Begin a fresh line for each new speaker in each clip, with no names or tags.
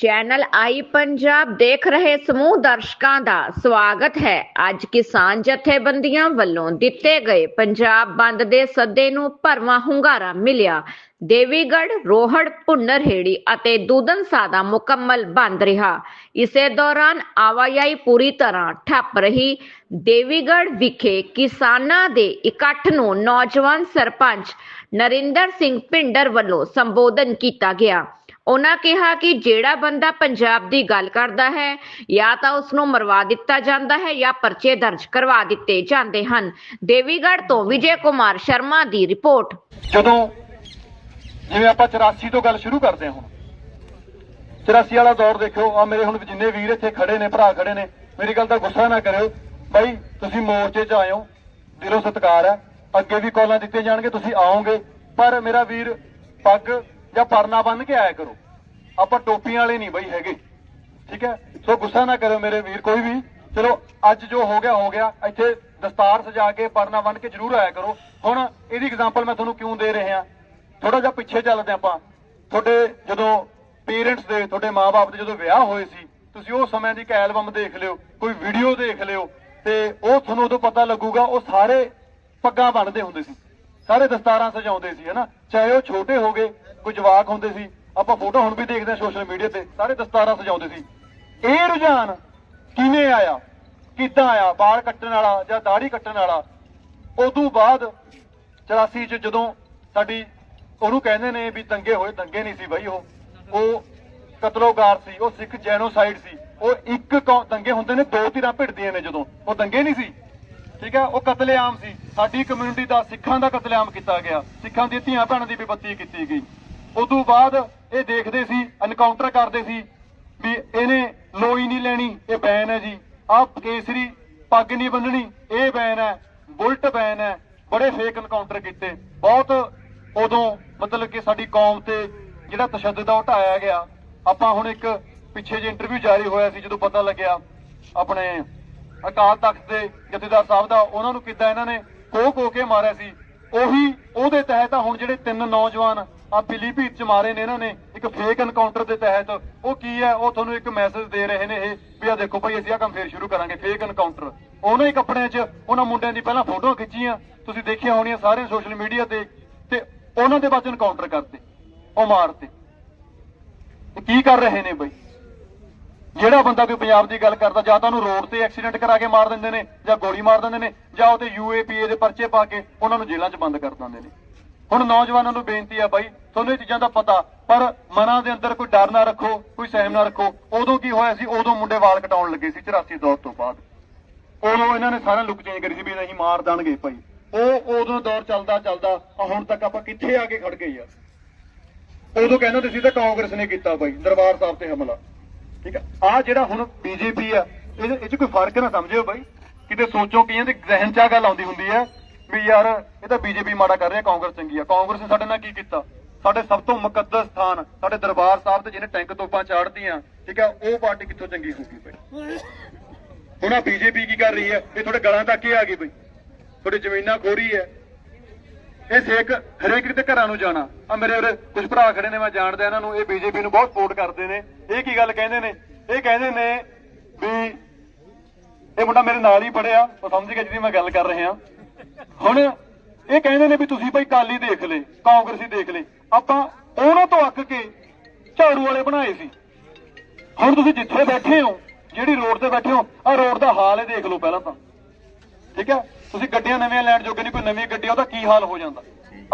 Channel ਆਈ ਪੰਜਾਬ ਦੇਖ ਰਹੇ ਸਮੂਹ ਦਰਸ਼ਕਾਂ ਦਾ ਸਵਾਗਤ ਹੈ। ਅੱਜ ਕਿਸਾਨ ਜਥੇਬੰਦੀਆਂ ਵੱਲੋਂ ਦਿੱਤੇ ਗਏ ਪੰਜਾਬ ਬੰਦ ਦੇ ਸੱਦੇ ਨੂੰ ਭਰਵਾਂ ਹੁੰਗਾਰਾ ਮਿਲਿਆ। ਦੇਵੀਗੜ੍ਹ, ਰੋਹੜ, ਭੁੰਨਰਹੇੜੀ ਅਤੇ ਦੂਦਨਸਾ ਸਾਦਾ ਮੁਕੰਮਲ ਬੰਦ ਰਿਹਾ। ਇਸੇ ਦੌਰਾਨ ਆਵਾਜਾਈ ਪੂਰੀ ਤਰ੍ਹਾਂ ਠੱਪ ਰਹੀ। ਦੇਵੀਗੜ ਵਿਖੇ ਕਿਸਾਨਾਂ ਦੇ ਇਕੱਠ ਨੂੰ ਨੌਜਵਾਨ ਸਰਪੰਚ ਨਰਿੰਦਰ ਸਿੰਘ ਭਿੰਡਰ ਵੱਲੋਂ ਸੰਬੋਧਨ ਕੀਤਾ ਗਿਆ। ਉਹਨਾਂ ਕਿਹਾ ਕਿ ਜਿਹੜਾ ਬੰਦਾ ਪੰਜਾਬ ਦੀ ਗੱਲ ਕਰਦਾ ਹੈ, ਜਾਂ ਤਾਂ ਉਸ ਨੂੰ ਮਰਵਾ ਦਿੱਤਾ ਜਾਂਦਾ ਹੈ ਜਾਂ ਪਰਚੇ ਦਰਜ ਕਰਵਾ ਦਿੱਤੇ ਜਾਂਦੇ ਹਨ। ਦੇਵੀਗੜ੍ਹ ਤੋਂ ਵਿਜੇ ਕੁਮਾਰ ਸ਼ਰਮਾ ਦੀ ਰਿਪੋਰਟ।
ਜਦੋਂ ਜਿਵੇਂ ਆਪਾਂ 84 ਤੋਂ ਗੱਲ ਸ਼ੁਰੂ ਕਰਦੇ ਹਾਂ ਹੁਣ 84 ਵਾਲਾ ਦੌਰ ਦੇਖਿਓ, ਆ ਮੇਰੇ ਹੁਣ ਜਿੰਨੇ ਵੀਰ ਇੱਥੇ ਖੜੇ ਨੇ, ਭਰਾ ਖੜੇ ਨੇ, ਮੇਰੀ ਗੱਲ ਦਾ ਗੁੱਸਾ ਨਾ ਕਰਿਓ। ਬਾਈ, ਤੁਸੀਂ ਮੋਰਚੇ 'ਚ ਆਇਓ ਦਿਲੋਂ ਸਤਿਕਾਰ ਹੈ। ਅੱਗੇ ਵੀ ਕਾਲਾਂ ਦਿੱਤੇ ਜਾਣਗੇ ਤੁਸੀਂ ਆਓਗੇ। ਪਰ ਮੇਰਾ ਵੀਰ ਪੱਗ ਜਾਂ ਪਰਨਾ ਬੰਨ ਕੇ ਆਇਆ ਕਰੋ। ਆਪਾਂ ਟੋਪੀਆਂ ਵਾਲੇ ਨਹੀਂ ਬਈ ਹੈਗੇ। ਠੀਕ ਹੈ? ਸੋ ਗੁੱਸਾ ਨਾ ਕਰੋ ਮੇਰੇ ਵੀਰ, ਕੋਈ ਵੀ। ਚਲੋ, ਅੱਜ ਜੋ ਹੋ ਗਿਆ ਹੋ ਗਿਆ। ਇੱਥੇ ਦਸਤਾਰ ਸਜਾ ਕੇ ਪਰਨਾ ਬੰਨ ਕੇ ਜ਼ਰੂਰ ਆਇਆ ਕਰੋ। ਹੁਣ ਇਹਦੀ ਐਗਜ਼ਾਮਪਲ ਮੈਂ ਤੁਹਾਨੂੰ ਕਿਉਂ ਦੇ ਰਿਹਾ? ਥੋੜਾ ਜਿਹਾ ਪਿੱਛੇ ਚੱਲਦੇ ਆਪਾਂ। ਤੁਹਾਡੇ ਜਦੋਂ ਪੇਰੈਂਟਸ ਦੇ, ਤੁਹਾਡੇ ਮਾਪੇ ਦੇ ਜਦੋਂ ਵਿਆਹ ਹੋਏ ਸੀ, ਤੁਸੀਂ ਉਹ ਸਮੇਂ ਦੀ ਇੱਕ ਐਲਬਮ ਦੇਖ ਲਿਓ, ਕੋਈ ਵੀਡੀਓ ਦੇਖ ਲਿਓ, ਤੇ ਉਹ ਤੁਹਾਨੂੰ ਉਦੋਂ ਪਤਾ ਲੱਗੂਗਾ, ਉਹ ਸਾਰੇ ਪੱਗਾਂ ਬੰਨਦੇ ਹੁੰਦੇ ਸੀ। ਸਾਰੇ ਦਸਤਾਰਾਂ ਸਜਾਉਂਦੇ ਸੀ, ਹਨਾ? ਚਾਹੇ ਉਹ ਛੋਟੇ ਹੋਗੇ ਕੋਈ ਜਵਾਕ ਹੁੰਦੇ ਸੀ, ਆਪਾਂ ਫੋਟੋ ਹੁਣ ਵੀ ਦੇਖਦੇ ਹਾਂ ਸੋਸ਼ਲ ਮੀਡੀਆ ਤੇ, ਸਾਰੇ ਦਸਤਾਰਾਂ ਸਜਾਉਂਦੇ ਸੀ। ਇਹ ਰੁਝਾਨ ਕਿਵੇਂ ਆਇਆ? ਕਿੱਦਾਂ ਆਇਆ? ਵਾਲ ਕੱਟਣ ਵਾਲਾ ਜਾਂ ਦਾੜੀ ਕੱਟਣ ਵਾਲਾ? ਉਦੋਂ ਬਾਅਦ 84 ਚ ਜਦੋਂ ਸਾਡੀ, ਉਹਨੂੰ ਕਹਿੰਦੇ ਨੇ ਵੀ ਦੰਗੇ ਹੋਏ, ਦੰਗੇ ਨਹੀਂ ਸੀ ਬਈ ਉਹ। ਉਹ ਕਤਲੋਗਾਰ ਸੀ, ਉਹ ਸਿੱਖ ਜੈਨੋਸਾਈਡ ਸੀ। ਉਹ ਇੱਕ ਕੌ- ਦੰਗੇ ਹੁੰਦੇ ਨੇ, ਦੋ ਧਿਰਾਂ ਭਿੜਦੀਆਂ ਨੇ ਜਦੋਂ। ਉਹ ਦੰਗੇ ਨਹੀਂ ਸੀ। ਠੀਕ ਹੈ ਉਹ ਕਤਲੇਆਮ ਸੀ। ਸਾਡੀ ਕਮਿਊਨਿਟੀ ਦਾ ਸਿੱਖਾਂ ਦਾ ਕਤਲੇਆਮ ਕੀਤਾ ਗਿਆ। ਸਿੱਖਾਂ ਦੀਆਂ ਧੀਆਂ ਭੈਣਾਂ ਦੀ ਬੇਪਤੀ ਕੀਤੀ ਗਈ। ਉਦੋਂ ਬਾਅਦ ਇਹ ਦੇਖਦੇ ਸੀ ਐਨਕਾਊਂਟਰ ਕਰਦੇ ਸੀ ਵੀ ਇਹਨੇ ਲੋਈ ਨਹੀਂ ਲੈਣੀ, ਇਹ ਬੈਨ ਹੈ ਜੀ। ਆਹ ਕੇਸਰੀ ਪੱਗ ਨਹੀਂ ਬੰਨਣੀ ਇਹ ਬੈਨ ਹੈ, ਬੁਲਟ ਬੈਨ ਹੈ। ਬੜੇ ਫੇਕ ਐਨਕਾਊਂਟਰ ਕੀਤੇ। ਬਹੁਤ ਉਦੋਂ ਮਤਲਬ ਕਿ ਸਾਡੀ ਕੌਮ ਤੇ ਜਿਹੜਾ ਤਸ਼ੱਦਦ ਆ ਉਹ ਢਾਇਆ ਗਿਆ। ਆਪਾਂ ਹੁਣ ਇੱਕ ਪਿੱਛੇ ਜੇ ਇੰਟਰਵਿਊ ਜਾਰੀ ਹੋਇਆ ਸੀ, ਜਦੋਂ ਪਤਾ ਲੱਗਿਆ ਆਪਣੇ ਅਕਾਲ ਤਖਤ ਦੇ ਜਥੇਦਾਰ ਸਾਹਿਬ ਦਾ, ਉਹਨਾਂ ਨੂੰ ਕਿੱਦਾਂ ਇਹਨਾਂ ਨੇ ਕੋਹ ਕੋ ਕੇ ਮਾਰਿਆ ਸੀ। ਉਹੀ ਉਹਦੇ ਤਹਿਤ ਹੁਣ ਜਿਹੜੇ ਤਿੰਨ ਨੌਜਵਾਨ ਆ ਫਿਲੀਪੀਨ ਚ ਮਾਰੇ ਨੇ ਇਹਨਾਂ ਨੇ ਇੱਕ ਫੇਕ ਐਨਕਾਊਂਟਰ ਦੇ ਤਹਿਤ। ਉਹ ਕੀ ਹੈ? ਉਹ ਤੁਹਾਨੂੰ ਇੱਕ ਮੈਸੇਜ ਦੇ ਰਹੇ ਨੇ ਇਹ ਵੀ ਆ ਦੇਖੋ ਭਾਈ, ਅਸੀਂ ਆ ਕੰਮ ਫੇਰ ਸ਼ੁਰੂ ਕਰਾਂਗੇ ਫੇਕ ਐਨਕਾਊਂਟਰ ਉਹਨਾਂ ਹੀ ਕੱਪੜਿਆਂ 'ਚ, ਉਹਨਾਂ ਮੁੰਡਿਆਂ ਦੀ ਪਹਿਲਾਂ ਫੋਟੋਆਂ ਖਿੱਚੀਆਂ, ਤੁਸੀਂ ਦੇਖਿਆ ਹੋਣੀਆਂ ਸਾਰੇ ਸੋਸ਼ਲ ਮੀਡੀਆ ਤੇ ਤੇ ਉਹਨਾਂ ਦੇ ਬਾਅਦ ਐਨਕਾਊਂਟਰ ਕਰਤੇ, ਉਹ ਮਾਰਤੇ। ਕੀ ਕਰ ਰਹੇ ਨੇ ਬਈ? ਜਿਹੜਾ ਬੰਦਾ ਕੋਈ ਪੰਜਾਬ ਦੀ ਗੱਲ ਕਰਦਾ, ਜਾਂ ਤਾਂ ਉਹਨੂੰ ਰੋਡ ਤੇ ਐਕਸੀਡੈਂਟ ਕਰਾ ਕੇ ਮਾਰ ਦਿੰਦੇ ਨੇ, ਜਾਂ ਗੋਲੀ ਮਾਰ ਦਿੰਦੇ ਨੇ, ਜਾਂ ਉਹ ਤੇ ਯੂਏਪੀਏ ਦੇ ਪਰਚੇ ਪਾ ਕੇ ਉਹਨਾਂ ਨੂੰ ਜੇਲ੍ਹਾਂ 'ਚ ਬੰਦ ਕਰ ਦਿੰਦੇ ਨੇ। ਹੁਣ ਨੌਜਵਾਨਾਂ ਨੂੰ ਬੇਨਤੀ ਆ ਬਾਈ, ਤੁਹਾਨੂੰ ਇਹ ਚੀਜ਼ਾਂ ਦਾ ਪਤਾ, ਪਰ ਮਨਾਂ ਦੇ ਅੰਦਰ ਕੋਈ ਡਰ ਨਾ ਰੱਖੋ, ਕੋਈ ਸਹਿਮ ਨਾ ਰੱਖੋ। ਉਦੋਂ ਕੀ ਹੋਇਆ ਸੀ? ਉਦੋਂ ਮੁੰਡੇ ਵਾਲ ਕਟਾਉਣ ਲੱਗੇ ਸੀ 84 ਦੌਰ ਤੋਂ ਬਾਅਦ। ਉਦੋਂ ਇਹਨਾਂ ਨੇ ਸਾਰਾ ਲੁੱਕ ਚੇਂਜ ਕਰੀ ਸੀ ਵੀ ਨਹੀਂ ਮਾਰ ਦੇਣਗੇ ਭਾਈ। ਉਹ ਉਦੋਂ ਦੌਰ ਚੱਲਦਾ ਚੱਲਦਾ ਹੁਣ ਤੱਕ ਆਪਾਂ ਕਿੱਥੇ ਆ ਕੇ ਖੜ ਗਏ ਆ ਉਦੋਂ ਕਹਿੰਦੇ ਤੁਸੀਂ ਤਾਂ ਕਾਂਗਰਸ ਨੇ ਕੀਤਾ ਬਾਈ, ਦਰਬਾਰ ਸਾਹਿਬ ਤੇ ਹਮਲਾ। ਠੀਕ ਆ? ਆ ਜਿਹੜਾ ਹੁਣ ਬੀਜੇਪੀ ਆ, ਇਹਦੇ ਇਹ ਚ ਕੋਈ ਫ਼ਰਕ ਨਾ ਸਮਝਿਓ ਬਾਈ। ਕਿਤੇ ਸੋਚੋ ਕਈਆਂ ਦੇ ਜ਼ਿਹਨ ਚ ਗੱਲ ਆਉਂਦੀ ਹੁੰਦੀ ਹੈ ਵੀ ਯਾਰ ਇਹ ਤਾਂ ਬੀਜੇਪੀ ਮਾੜਾ ਕਰ ਰਿਹਾ, ਕਾਂਗਰਸ ਚੰਗੀ ਆ। ਕਾਂਗਰਸ ਨੇ ਸਾਡੇ ਨਾਲ ਕੀ ਕੀਤਾ? ਸਾਡੇ ਸਭ ਤੋਂ ਮੁਕੱਦਸ ਸਥਾਨ, ਸਾਡੇ ਦਰਬਾਰ ਸਾਹਿਬ ਤੇ ਜਿਹਨੇ ਟੈਂਕ ਤੋਪਾਂ ਚਾੜਦੀਆਂ ਠੀਕ ਆ, ਉਹ ਪਾਰਟੀ ਕਿੱਥੋਂ ਚੰਗੀ ਹੋਊਗੀ ਬਾਈ? ਹੁਣ ਆ ਬੀਜੇਪੀ ਕੀ ਕਰ ਰਹੀ ਹੈ? ਇਹ ਤੁਹਾਡੇ ਗਲਾਂ ਤੱਕ ਹੀ ਆ ਗਈ ਬਈ। ਤੁਹਾਡੀ ਜ਼ਮੀਨਾਂ ਖੋਰੀ ਹੈ। ਇਹ ਸੇਕ ਹਰੇਕ ਦੇ ਘਰਾਂ ਨੂੰ ਜਾਣਾ। ਆ ਮੇਰੇ ਉਰੇ ਕੁਝ ਭਰਾ ਖੜੇ ਨੇ, ਮੈਂ ਜਾਣਦਾ ਇਹਨਾਂ ਨੂੰ। ਇਹ ਬੀਜੇਪੀ ਨੂੰ ਬਹੁਤ ਸਪੋਰਟ ਕਰਦੇ ਨੇ। ਇਹ ਕੀ ਗੱਲ ਕਹਿੰਦੇ ਨੇ? ਇਹ ਕਹਿੰਦੇ ਨੇ ਵੀ ਇਹ ਮੁੰਡਾ ਮੇਰੇ ਨਾਲ ਹੀ ਪੜਿਆ ਉਹ ਸਮਝ ਗਿਆ ਜਿਹਦੀ ਮੈਂ ਗੱਲ ਕਰ ਰਿਹਾ। ਹੁਣ ਇਹ ਕਹਿੰਦੇ ਨੇ ਵੀ ਤੁਸੀਂ ਭਾਈ ਕਾਲੀ ਦੇਖ ਲੈ ਕਾਂਗਰਸੀ ਦੇਖ ਲੈ ਆਪਾਂ ਉਹਨਾਂ ਤੋਂ ਅੱਕ ਕੇ ਝਾੜੂ ਵਾਲੇ ਬਣਾਏ ਸੀ। ਹੁਣ ਤੁਸੀਂ ਜਿੱਥੇ ਬੈਠੇ ਹੋ, ਜਿਹੜੀ ਰੋਡ ਤੇ ਬੈਠੇ ਹੋ ਆ ਰੋਡ ਦਾ ਹਾਲ ਇਹ ਦੇਖ ਲਓ ਪਹਿਲਾਂ ਤਾਂ। ਠੀਕ ਹੈ? ਤੁਸੀਂ ਗੱਡੀਆਂ ਨਵੀਆਂ ਲੈਣ ਜੋਗੇ ਨਹੀਂ, ਕੋਈ ਨਵੀਂ ਗੱਡੀ ਉਹਦਾ ਕੀ ਹਾਲ ਹੋ ਜਾਂਦਾ?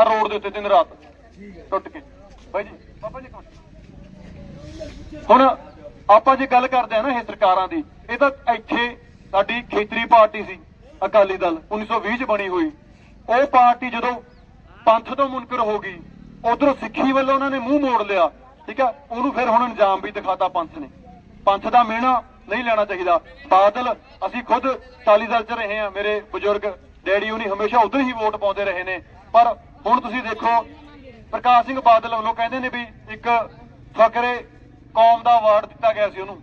ਆ ਰੋਡ ਦੇ ਉੱਤੇ ਦਿਨ ਰਾਤ ਟੁੱਟ ਕੇ। ਬਾਈ ਜੀ, ਬਾਬਾ ਜੀ ਹੁਣ ਆਪਾਂ ਜੇ ਗੱਲ ਕਰਦੇ ਆ ਨਾ ਇਹ ਸਰਕਾਰਾਂ ਦੀ, ਇਹ ਤਾਂ ਇੱਥੇ ਸਾਡੀ ਖੇਤਰੀ ਪਾਰਟੀ ਸੀ। ਅਕਾਲੀ ਦਲ 1920 ਚ ਬਣੀ ਹੋਈ। ਉਹ ਪਾਰਟੀ ਜਦੋਂ ਪੰਥ ਤੋਂ ਮੁਨਕਰ ਹੋ ਗਈ, ਉਧਰੋਂ ਸਿੱਖੀ ਵੱਲੋਂ ਉਹਨਾਂ ਨੇ ਮੂੰਹ ਮੋੜ ਲਿਆ, ਠੀਕ ਹੈ ਉਹਨੂੰ ਫਿਰ ਹੁਣ ਅੰਜਾਮ ਵੀ ਦਿਖਾਤਾ ਪੰਥ ਨੇ। ਪੰਥ ਦਾ ਮਿਹਣਾ ਨਹੀਂ ਲੈਣਾ ਚਾਹੀਦਾ। ਬਾਦਲ, ਅਸੀਂ ਖੁਦ ਅਕਾਲੀ ਦਲ ਚ ਰਹੇ ਹਾਂ, ਮੇਰੇ ਬਜ਼ੁਰਗ ਡੈਡੀ ਉਹਨੀ ਹਮੇਸ਼ਾ ਉਧਰ ਹੀ ਵੋਟ ਪਾਉਂਦੇ ਰਹੇ ਨੇ। ਪਰ ਹੁਣ ਤੁਸੀਂ ਦੇਖੋ, ਪ੍ਰਕਾਸ਼ ਸਿੰਘ ਬਾਦਲ ਵੱਲੋਂ ਕਹਿੰਦੇ ਨੇ ਵੀ ਇੱਕ ਫਕਰੇ ਕੌਮ ਦਾ ਅਵਾਰਡ ਦਿੱਤਾ ਗਿਆ ਸੀ ਉਹਨੂੰ,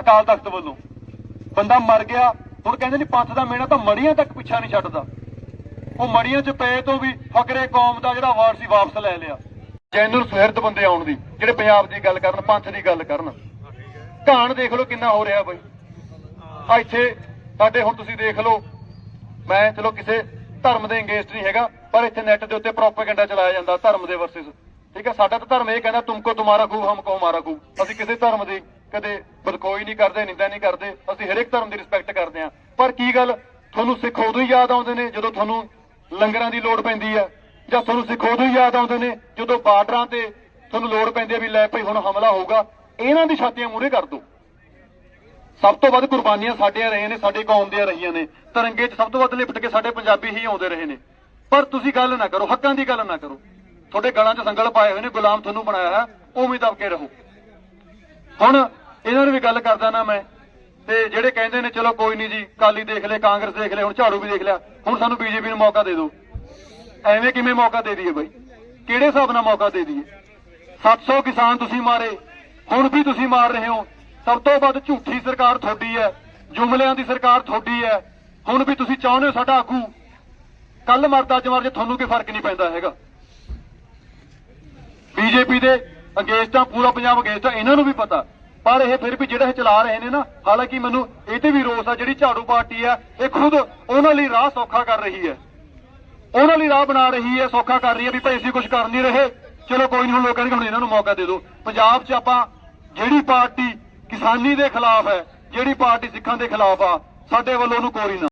ਅਕਾਲ ਤਖਤ ਵੱਲੋਂ। ਬੰਦਾ ਮਰ ਗਿਆ ਹੁਣ ਕਹਿੰਦੇ ਨੇ ਪੰਥ ਦਾ ਮੇਣਾ ਤਾਂ ਮੜੀਆਂ ਤੱਕ ਪਿੱਛਾ ਨਹੀਂ ਛੱਡਦਾ। ਉਹ ਮੜੀਆਂ 'ਚ ਪਏ ਤੋਂ ਵੀ ਫਕਰੇ ਕੌਮ ਦਾ ਜਿਹੜਾ ਅਵਾਰਡ ਸੀ ਵਾਪਸ ਲੈ ਲਿਆ। ਜੈਨੂਰ ਸੁਹਿਰਦ ਬੰਦੇ ਆਉਣ ਦੀ, ਜਿਹੜੇ ਪੰਜਾਬ ਦੀ ਗੱਲ ਕਰਨ, ਪੰਥ ਦੀ ਗੱਲ ਕਰਨ। ਘਾਣ ਦੇਖ ਲਓ ਕਿੰਨਾ ਹੋ ਰਿਹਾ ਬਈ। ਆ ਇੱਥੇ ਸਾਡੇ ਹੁਣ ਤੁਸੀਂ ਦੇਖ ਲਓ, ਮੈਂ ਚਲੋ ਕਿਸੇ ਧਰਮ ਦੇ ਅੰਗੇਸਟ ਨਹੀਂ ਹੈਗਾ, ਪਰ ਇੱਥੇ ਨੈਟ ਦੇ ਉੱਤੇ ਪ੍ਰੋਪੇਗੈਂਡਾ ਚਲਾਇਆ ਜਾਂਦਾ ਧਰਮ ਦੇ ਵਰਸਸ ਠੀਕ ਹੈ, ਸਾਡਾ ਤਾਂ ਧਰਮ ਇਹ ਕਹਿੰਦਾ, ਤੁਮਕੋ, ਤੁਮਾਰਾ ਖੂਬ ਹਮਕੋ ਹਮਾਰਾ ਖੂਬ ਅਸੀਂ ਕਿਸੇ ਧਰਮ ਦੀ ਕਦੇ ਬਦਕੋਈ ਨਹੀਂ ਕਰਦੇ, ਨਿੰਦਾ ਨਹੀਂ ਕਰਦੇ, ਅਸੀਂ ਹਰੇਕ ਧਰਮ ਦੀ ਰਿਸਪੈਕਟ ਕਰਦੇ ਹਾਂ। ਪਰ ਕੀ ਗੱਲ, ਤੁਹਾਨੂੰ ਸਿੱਖ ਉਦੋਂ ਹੀ ਯਾਦ ਆਉਂਦੇ ਨੇ ਜਦੋਂ ਤੁਹਾਨੂੰ ਲੰਗਰਾਂ ਦੀ ਲੋੜ ਪੈਂਦੀ ਆ ਜਾਂ ਤੁਹਾਨੂੰ ਸਿੱਖ ਉਦੋਂ ਹੀ ਯਾਦ ਆਉਂਦੇ ਨੇ ਜਦੋਂ ਬਾਰਡਰਾਂ ਤੇ ਤੁਹਾਨੂੰ ਲੋੜ ਪੈਂਦੀ ਆ ਵੀ ਲੈ ਭਾਈ ਹੁਣ ਹਮਲਾ ਹੋਊਗਾ? ਇਹਨਾਂ ਦੀ ਛਾਤੀਆਂ ਮੂਹਰੇ ਕਰ ਦੋ ਸਭ ਤੋਂ ਵੱਧ ਕੁਰਬਾਨੀਆਂ ਸਾਡੀਆਂ ਰਹੀਆਂ ਨੇ, ਸਾਡੇ ਕੌਮ ਦੀਆਂ ਰਹੀਆਂ ਨੇ। ਤਿਰੰਗੇ 'ਚ ਸਭ ਤੋਂ ਵੱਧ ਲਿਪਟ ਕੇ ਸਾਡੇ ਪੰਜਾਬੀ ਹੀ ਆਉਂਦੇ ਰਹੇ ਨੇ। ਪਰ ਤੁਸੀਂ ਗੱਲ ਨਾ ਕਰੋ, ਹੱਕਾਂ ਦੀ ਗੱਲ ਨਾ ਕਰੋ। ਤੁਹਾਡੇ ਗਲਾਂ 'ਚ ਸੰਗਲ ਪਾਏ ਹੋਏ ਨੇ, ਗੁਲਾਮ ਤੁਹਾਨੂੰ ਬਣਾਇਆ ਹੈ, ਉਵੇਂ ਦਬ ਕੇ ਰਹੋ। ਹੁਣ ਇਹਨਾਂ ਨੂੰ ਵੀ ਗੱਲ ਕਰਦਾ ਨਾ ਮੈਂ। ਤੇ ਜਿਹੜੇ ਕਹਿੰਦੇ ਨੇ, ਚਲੋ ਕੋਈ ਨਹੀਂ ਜੀ ਕਾਲੀ ਦੇਖ ਲੈ, ਕਾਂਗਰਸ ਦੇਖ ਲੈ, ਹੁਣ ਝਾੜੂ ਵੀ ਦੇਖ ਲਿਆ, ਹੁਣ ਸਾਨੂੰ ਬੀਜੇਪੀ ਨੂੰ ਮੌਕਾ ਦੇ ਦਿਓ। ਐਵੇਂ ਕਿਵੇਂ ਮੌਕਾ ਦੇ ਦਈਏ ਬਾਈ? ਕਿਹੜੇ ਹਿਸਾਬ ਨਾਲ ਮੌਕਾ ਦੇ ਦਈਏ? 700 ਕਿਸਾਨ ਤੁਸੀਂ ਮਾਰੇ, ਹੁਣ ਵੀ ਤੁਸੀਂ ਮਾਰ ਰਹੇ ਹੋ। ਸਭ ਤੋਂ ਵੱਧ ਝੂਠੀ ਸਰਕਾਰ ਤੁਹਾਡੀ ਹੈ, ਜੁਮਲਿਆਂ ਦੀ ਸਰਕਾਰ ਤੁਹਾਡੀ ਹੈ। ਹੁਣ ਵੀ ਤੁਸੀਂ ਚਾਹੁੰਦੇ ਹੋ ਸਾਡਾ ਆਗੂ। ਕੱਲ ਮਰਦਾ ਅੱਜ ਮਰ ਜੇ ਤੁਹਾਨੂੰ ਕੋਈ ਫ਼ਰਕ ਨਹੀਂ ਪੈਂਦਾ ਹੈਗਾ। ਬੀਜੇਪੀ ਦੇ ਅਗੇਂਸਟਾਂ ਪੂਰਾ ਪੰਜਾਬ ਅਗੇਂਸਟ ਆ ਇਹਨਾਂ ਨੂੰ ਵੀ ਪਤਾ। ਪਰ ਇਹ ਫਿਰ ਵੀ ਜਿਹੜਾ ਇਹ ਚਲਾ ਰਹੇ ਨੇ ਨਾ, ਹਾਲਾਂਕਿ ਮੈਨੂੰ ਇਹ ਤੇ ਵੀ ਰੋਸ ਆ, ਜਿਹੜੀ ਝਾੜੂ ਪਾਰਟੀ ਆ, ਇਹ ਖੁਦ ਉਹਨਾਂ ਲਈ ਰਾਹ ਸੌਖਾ ਕਰ ਰਹੀ ਹੈ। ਉਹਨਾਂ ਲਈ ਰਾਹ ਬਣਾ ਰਹੀ ਹੈ, ਸੌਖਾ ਕਰ ਰਹੀ ਹੈ ਵੀ ਭਾਈ ਅਸੀਂ ਕੁਝ ਕਰ ਨਹੀਂ ਰਹੇ। ਚਲੋ ਕੋਈ ਨਹੀਂ, ਹੁਣ ਲੋਕਾਂ ਨੇ ਹੁਣ ਇਹਨਾਂ ਨੂੰ ਮੌਕਾ ਦੇ ਦਿਓ। ਪੰਜਾਬ 'ਚ ਆਪਾਂ ਜਿਹੜੀ ਪਾਰਟੀ ਕਿਸਾਨੀ ਦੇ ਖਿਲਾਫ ਹੈ, ਜਿਹੜੀ ਪਾਰਟੀ ਸਿੱਖਾਂ ਦੇ ਖਿਲਾਫ ਆ, ਸਾਡੇ ਵੱਲੋਂ ਉਹਨੂੰ ਕੋਰੀ ਨਾ।